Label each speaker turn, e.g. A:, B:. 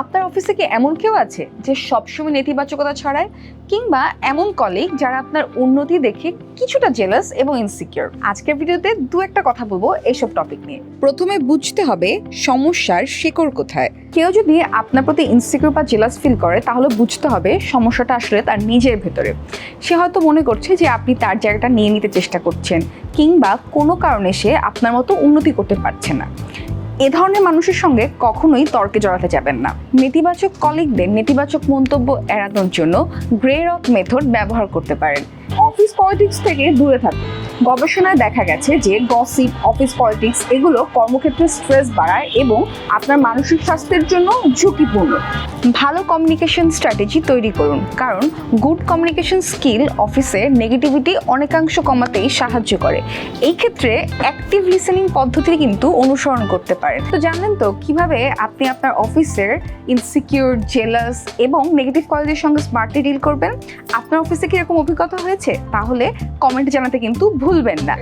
A: আপনার অফিসে কি এমন কেউ আছে যে সবসময় নেতিবাচকতা ছড়ায়? কিংবা এমন কলিগ যারা আপনার উন্নতি দেখে কিছুটা জেলাস এবং ইনসিকিউর আজকের ভিডিওতে দু একটা কথা বলব এইসব টপিক নিয়ে।
B: প্রথমে বুঝতে হবে সমস্যার শেকড় কোথায়।
A: কেউ যদি আপনার প্রতি ইনসিকিউর বা জেলাস ফিল করে, তাহলে বুঝতে হবে সমস্যাটা আসলে তার নিজের ভেতরে। সে হয়তো মনে করছে যে আপনি তার জায়গাটা নিয়ে নিতে চেষ্টা করছেন, কিংবা কোনো কারণে সে আপনার মতো উন্নতি করতে পারছে না। এ ধরনের মানুষের সঙ্গে কখনোই তর্কে জড়াতে যাবেন না। নেতিবাচক কলিগদের নেতিবাচক মন্তব্য এড়ানোর জন্য গ্রে রক মেথড ব্যবহার করতে পারেন। অফিস পলিটিক্স থেকে দূরে থাকুন। গবেষণায় দেখা গেছে যে গসিপ অফিস পলিটিক্স এগুলো কর্মক্ষেত্রে স্ট্রেস বাড়ায় এবং আপনার মানসিক স্বাস্থ্যের জন্য ঝুঁকিপূর্ণ। ভালো কমিউনিকেশন স্ট্র্যাটেজি তৈরি করুন, কারণ গুড কমিউনিকেশন স্কিল অফিসে নেগেটিভিটি অনেকাংশ কমাতেই সাহায্য করে। এই ক্ষেত্রে অ্যাক্টিভ লিসেনিং পদ্ধতি কিন্তু অনুসরণ করতে পারেন তো জানলেন তো, কীভাবে আপনি আপনার অফিসের ইনসিকিউর জেলাস এবং নেগেটিভ কোয়ালিটির সঙ্গে স্মার্টলি ডিল করবেন? আপনার অফিসে কি এরকম অভিজ্ঞতা হয়েছে? তাহলে কমেন্ট জানাতে কিন্তু ভুলবেন না।